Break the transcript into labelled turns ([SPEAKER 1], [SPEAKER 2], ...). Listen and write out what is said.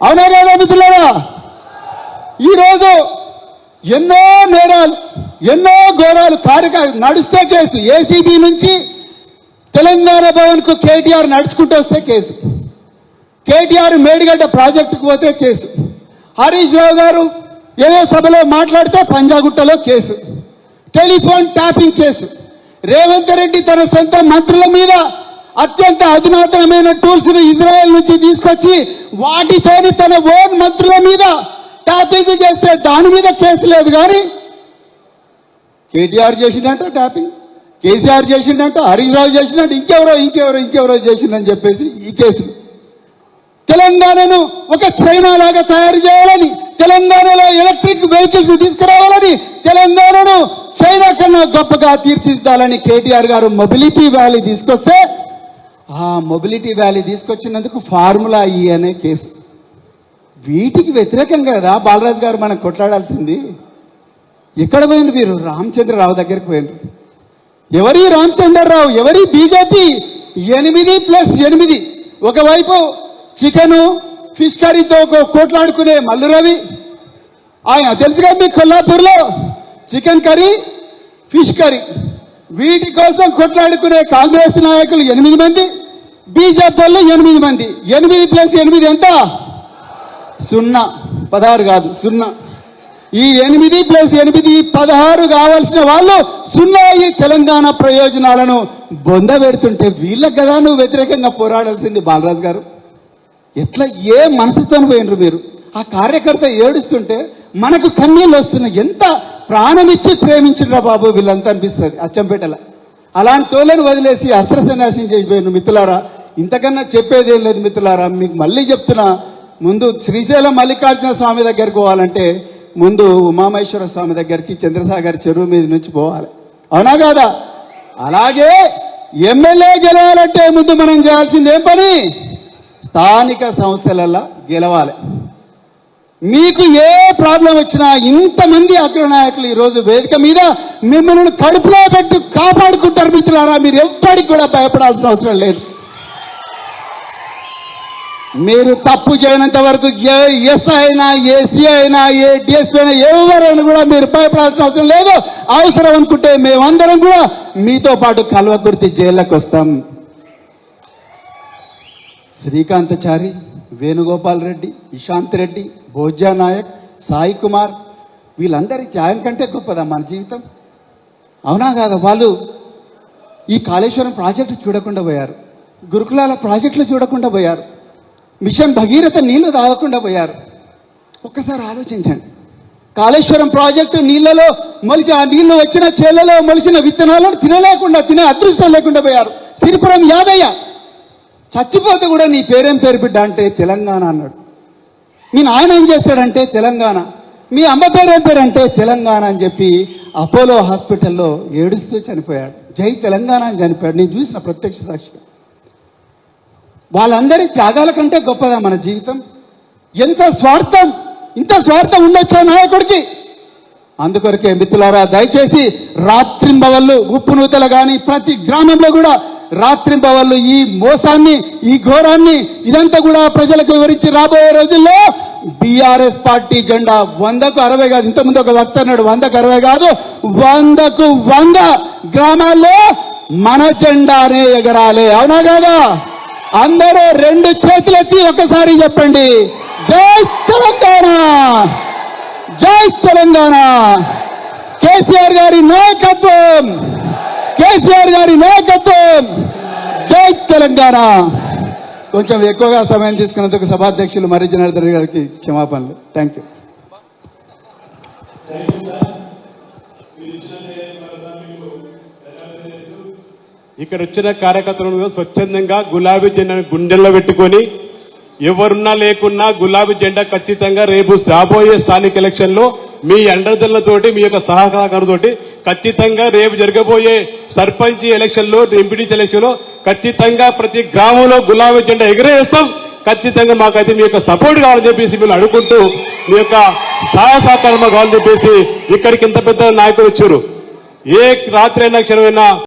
[SPEAKER 1] అవునా లేదా మిత్రులారా? ఈరోజు ఎన్నో నేరాలు ఎన్నో ఘోరాలు కార్యక నడిస్తే కేసు. ఏసీబీ నుంచి తెలంగాణ భవన్కు కేటీఆర్ నడుచుకుంటూ వస్తే కేసు. కేటీఆర్ మేడిగడ్డ ప్రాజెక్టుకు పోతే కేసు. హరీష్ రావు గారు ఏదో సభలో మాట్లాడితే పంజాగుట్టలో case. Telephone tapping case. Revanth Reddy తన సొంత మంత్రుల మీద అత్యంత అధునాతనమైన టూల్స్ను ఇజ్రాయెల్ నుంచి తీసుకొచ్చి వాటితోని తన ఓన్ మంత్రుల మీద ట్యాపింగ్ చేస్తే దాని మీద కేసు లేదు కానీ కేటీఆర్ చేసిందంట ట్యాపింగ్. కేసీఆర్ చేసిందంట హరీష్ రావు ఇంకెవరో ఇంకెవరో ఇంకెవరో చేసిందని చెప్పేసి ఈ కేసులు తెలంగాణను ఒక చైనా లాగా తయారు చేయాలని తెలంగాణలో ఎలక్ట్రిక్ వెహికల్స్ తీసుకురావాలని తెలంగాణను చైనా కన్నా గొప్పగా తీర్చిదిద్దాలని కేటీఆర్ గారు మొబిలిటీ వ్యాలీ తీసుకొస్తే ఆ మొబిలిటీ వ్యాలీ తీసుకొచ్చినందుకు ఫార్ములా ఈ అనే కేసు. వీటికి వ్యతిరేకంగా కదా బాలరాజు గారు మనం కొట్లాడాల్సింది. ఎక్కడ పోయింది వీరు? రామచంద్రరావు దగ్గరికి పోయింది ఎవరి రామచంద్రరావు? ఎవరి బీజేపీ? ఎనిమిది ప్లస్ ఎనిమిది. ఒకవైపు చికెను ఫిష్ కర్రీతో ఒక కోట్లాడుకునే మల్లురవి. ఆయన తెలుసుగా మీ కొల్లాపూర్లో? Chicken curry fish curry. వీటి కోసం కొట్లాడుకునే కాంగ్రెస్ నాయకులు ఎనిమిది మంది బీజేపీ వాళ్ళు ఎనిమిది మంది. ఎనిమిది ప్లస్ ఎనిమిది ఎంత? సున్నా. పదహారు కాదు సున్నా. ఈ ఎనిమిది ప్లస్ ఎనిమిది పదహారు కావాల్సిన వాళ్ళు సున్నా ఈ తెలంగాణ ప్రయోజనాలను బొంద పెడుతుంటే వీళ్ళకి కదా నువ్వు వ్యతిరేకంగా పోరాడాల్సింది బాలరాజు గారు. ఎట్లా ఏ మనసుతో పోయినరు మీరు? ఆ కార్యకర్త ఏడుస్తుంటే మనకు కన్నీళ్ళు వస్తున్నాయి ఎంత ప్రాణమిచ్చి ప్రేమించిండ్రా బాబు వీళ్ళంతా అనిపిస్తుంది అచ్చంపేటల. అలాంటి వాళ్ళని వదిలేసి అస్త్ర సన్యాసం చేయిపోయిన మిత్రులారా ఇంతకన్నా చెప్పేది ఏం లేదు మిత్రులారా మీకు మళ్ళీ చెప్తున్నా ముందు శ్రీశైలం మల్లికార్జున స్వామి దగ్గరికి పోవాలంటే ముందు ఉమామేశ్వర స్వామి దగ్గరికి చంద్రసాగర్ చెరువు మీద నుంచి పోవాలి. అవునా కాదా? అలాగే ఎమ్మెల్యే గెలవాలంటే ముందు మనం చేయాల్సింది ఏం పని? స్థానిక సంస్థలల్లో గెలవాలి. మీకు ఏ ప్రాబ్లం వచ్చినా ఇంతమంది అగ్రనాయకులు ఈరోజు వేదిక మీద మిమ్మల్ని కడుపులో పెట్టి కాపాడుకుంటారు మిత్రులారా. మీరు ఎవ్వడికి కూడా భయపడాల్సిన అవసరం లేదు. మీరు తప్పు చేయనంత వరకు ఏ ఎస్ అయినా ఏ సి అయినా ఏ డిఎస్పీ అయినా ఎవరైనా కూడా మీరు భయపడాల్సిన అవసరం లేదు. అవసరం అనుకుంటే మేమందరం కూడా మీతో పాటు కల్వకుర్తి జైళ్ళకు వస్తాం శ్రీకాంతచారి వేణుగోపాల్ రెడ్డి ఇశాంత్ రెడ్డి భోజ్యా నాయక్ సాయి కుమార్. వీళ్ళందరి త్యాగం కంటే గొప్పదా మన జీవితం? అవునా కాదా వాళ్ళు? ఈ కాళేశ్వరం ప్రాజెక్టు చూడకుండా పోయారు. గురుకులాల ప్రాజెక్టులు చూడకుండా పోయారు. మిషన్ భగీరథ నీళ్ళు తాగకుండా పోయారు. ఒక్కసారి ఆలోచించండి. కాళేశ్వరం ప్రాజెక్టు నీళ్ళలో మొలిచి ఆ నీళ్ళు వచ్చిన చేలలో మొలిచిన విత్తనాలను తినలేకుండా తినే అదృష్టం లేకుండా పోయారు. సిరిపురం యాదయ్య చచ్చిపోతే కూడా నీ పేరేం పేరు బిడ్డ అంటే తెలంగాణ అన్నాడు. మీ నాయన ఏం చేస్తాడంటే తెలంగాణ. మీ అమ్మ పేరేం పేరు అంటే తెలంగాణ అని చెప్పి అపోలో హాస్పిటల్లో ఏడుస్తూ చనిపోయాడు. జై తెలంగాణ అని చనిపోయాడు. నేను చూసిన ప్రత్యక్ష సాక్షి వాళ్ళందరి త్యాగాల కంటే గొప్పదా మన జీవితం? ఎంత స్వార్థం? ఇంత స్వార్థం ఉండొచ్చా నాయకుడికి? అందుకొరకే మిత్రులారా దయచేసి రాత్రింబవళ్ళు ఉప్పు నూతలు కానీ ప్రతి గ్రామంలో కూడా రాత్రింబవళ్ళు ఈ మోసాన్ని ఈ ఘోరాన్ని ఇదంతా కూడా ప్రజలకు వివరించి రాబోయే రోజుల్లో బీఆర్ఎస్ పార్టీ జెండా వందకు అరవై కాదు ఇంతకుముందు ఒక వక్త అన్నాడు వందకు అరవై కాదు వందకు వంద గ్రామాల్లో మన జెండానే ఎగరాలి. అవునా కాదా? అందరూ రెండు చేతులెత్తి ఒకసారి చెప్పండి. జై తెలంగాణ! జై తెలంగాణ! కేసీఆర్ గారి నాయకత్వం! కేసీఆర్ గారి నాయకత్వం. జై తెలంగాణ. కొంచెం ఎక్కువగా సమయం తీసుకున్నందుకు సభాధ్యక్షులు మరి జనార్దన్ గారికి క్షమాపణలు. థ్యాంక్ యూ
[SPEAKER 2] ఇక్కడ వచ్చిన కార్యకర్తలను స్వచ్ఛందంగా గులాబీ జెండాను గుండెల్లో పెట్టుకొని ఎవరున్నా లేకున్నా గులాబీ జెండా ఖచ్చితంగా రేపు రాబోయే స్థానిక ఎలక్షన్లో మీ అండర్దలతోటి మీ యొక్క సహకారంతో ఖచ్చితంగా రేపు జరగబోయే సర్పంచ్ ఎలక్షన్లో ఎంపీటీసీ ఎలక్షన్లో ఖచ్చితంగా ప్రతి గ్రామంలో గులాబీ జెండా ఎగరేస్తాం. ఖచ్చితంగా మాకైతే మీ యొక్క సపోర్ట్ కావాలని చెప్పేసి మీరు అడుగుకుంటూ మీ యొక్క సహాయ సహకారం కావాలని చెప్పేసి ఇక్కడికి ఇంత పెద్ద నాయకులు వచ్చారు. ఏ రాత్రి అయినా క్షణమైనా